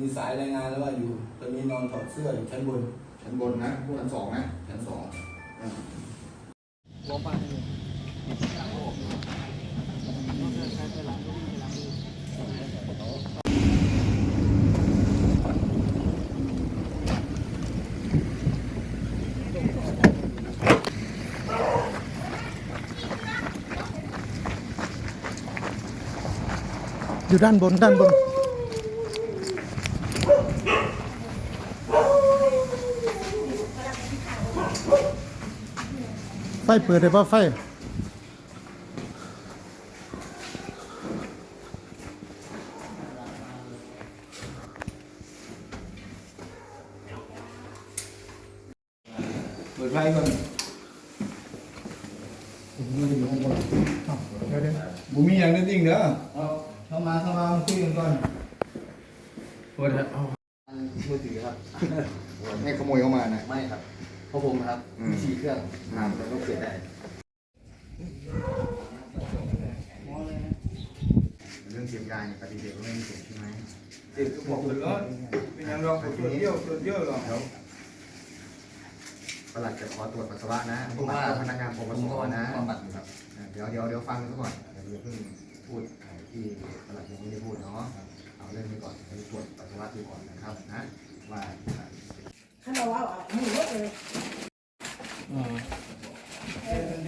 มีสายรายงานแล้วว่าอยู่ตอนนี้นอนถอดเสื้ออยู่ชั้นบน ชั้นบนนะชั้นสองนะชั้นสองอ่าอยู่ด้านบนด้านบน ไฟเปิดเลยป่ะไฟเปิดไฟก่อนเดี๋ยวเดี๋ยวบุมีอย่างนั้นจริงเด้อเอาเข้ามาเข้ามาคุยกันก่อนเปิดเอามือถือครับ ให้ขโมยเข้ามานะ ไม่ครับ เพราะผมครับอืม สี่เครื่องทำแล้วก็เปลี่ยนได้เรื่องเสียงยาเนี่ยปฏิเสธว่าไม่มีเสียงใช่ไหมเด็กบอกเปิดรถเป็นยังรองตรวจเยี่ยวตรวจเยี่ยวหรอเดี๋ยวประหลัดจะขอตรวจปัสสาวะนะเพราะว่าพนักงานปปผมสก็นะบำบัดอยู่ครับเดี๋ยวเดี๋ยวเดี๋ยวฟังซะก่อนเดี๋ยวอย่าเพิ่งพูดที่ประหลัดยังไม่ได้พูดเนาะเอาเรื่องนี้ก่อนไปตรวจปัสสาวะดูก่อนนะครับนะว่าถ้าเราเอาอะหมูเยอะเลย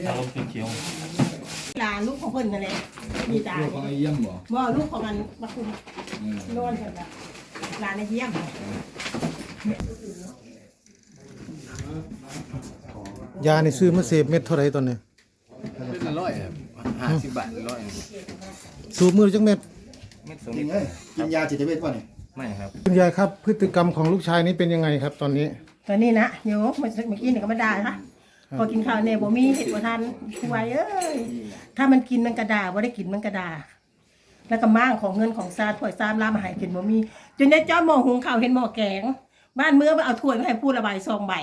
อารมณ์เขียว หลานลูก ของเพิ่นนั่นแหละมีตาลูกของไอ้เยี่ยมบ่บ่ลูกของมันมาคุมเออนอนกันแบบหลานในเยี่ยมยานี่ซื้อมาเสพเม็ดเท่าไหรตอนนี้เป็นร้อยครับห้าสิบบาทร้อยสูบมือจักเม็ดเม็ดสองจริเม็งดเลยกินยาจิตเวชป่ะเนี่ยไม่ครับคุณยายครับ พฤติกรรมของลูกชายนี้เป็นยังไงครับ ตอนนี้ ตอนนี้นะโยกเมื่อกี้นี่ก็มาด่าค่ะ พอกินข้าวเนี่ยบ่มีเห็ดบ่ทันคุยเอ้ยถ้ามันกินมันกระดาบ่ได้กินมันกระดา แล้วก็ม้างของเงินของซาถ้วยซามลามมาให้กินบ่มี จนได้เจ้าหม้อหุงข้าวเห็นหม้อแกง บ้านเมื่อมาเอาถ้วยมาให้พูดระบายซองใบ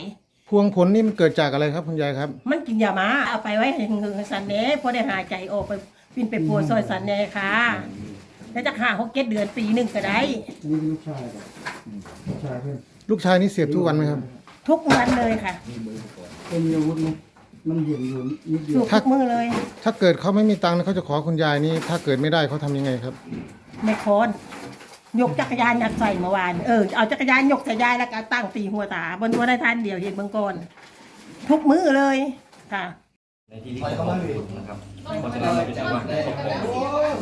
พวงผลนี่มันเกิดจากอะไรครับคุณยายครับ มันกินยามาเอาไปไว้ให้เงสันเน่พอได้หายใจออกไปปินไปปวดซอยสันเน่ค่ะแล้วจะหาหกเจ็ดเดือนปีหนึ่งก็ได้นี่ลูกชายลูกชายเพื่อนลูกชายนี่เสพทุกวันไหมครับ ทุกวันเลยค่ะ เป็นอาวุธไหมมันเย็นอยู่นิดเดียวสูบทุกมือเลย ถ้าเกิดเขาไม่มีตังค์เขาจะขอคุณยายนี่ ถ้าเกิดไม่ได้เขาทำยังไงครับในคอนยกจักรยานยัดใส่เมื่อวานเออเอาจักรยานยกใส่ยายแล้วก็ตั้งตีหัวตา บนหัวได้ทานเดียวเห็นเมืองก่อนทุกมือเลยค่ะ ในที่ที่เขาบอกนะครับเพราะฉะนั้นเราเป็นจังหวัดที่ครอบ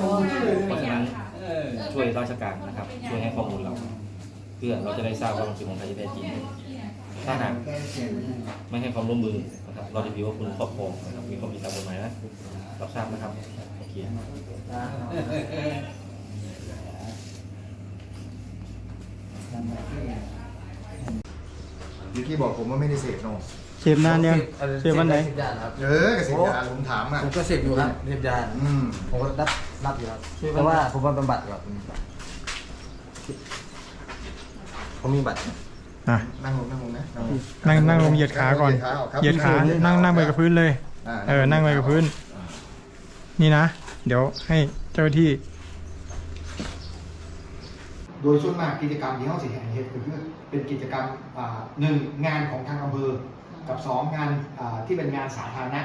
ครองเพราะฉะนั้นช่วยราชการนะครับ ช่วยให้ข้อมูลเราเพื่อเราจะได้ทราบว่ามันเป็นของใครที่แท้จริง ถ้าหากไม่ให้ความร่วมมือนะครับเราจะถือว่าคุณครอบครองนะครับมีความผิดตามกฎหมายนะรับทราบนะครับโอเคเมื่อกี้บอกผมว่าไม่ได้เสพเนอะเสพนานยังเสพวันไหน เสพยาครับเออเกษตรยาผมถามอะผมก็เสพอยู่ครับเสพยาอืมผมก็รับรับอยู่ครับแต่ว่าผมว่าบำบัดอยู่ครับ ผมมีบัตรอะนั่งลงนั่งลงนะลงนั่งนั่งลงเหยียดขาก่อนครับเหยียดขานั่งนั่งไปกับพื้นเลยาเออ นั่งไปกับพื้น นี่นะ เดี๋ยวให้เจ้าหน้าที่ โดยส่วนมากกิจกรรมที่เขาสิแห่งเหตุคือเป็นกิจกรรมอ่าหนึ่งงานของทางอำเภอกับสองงานอ่าที่เป็นงานสาธารณะ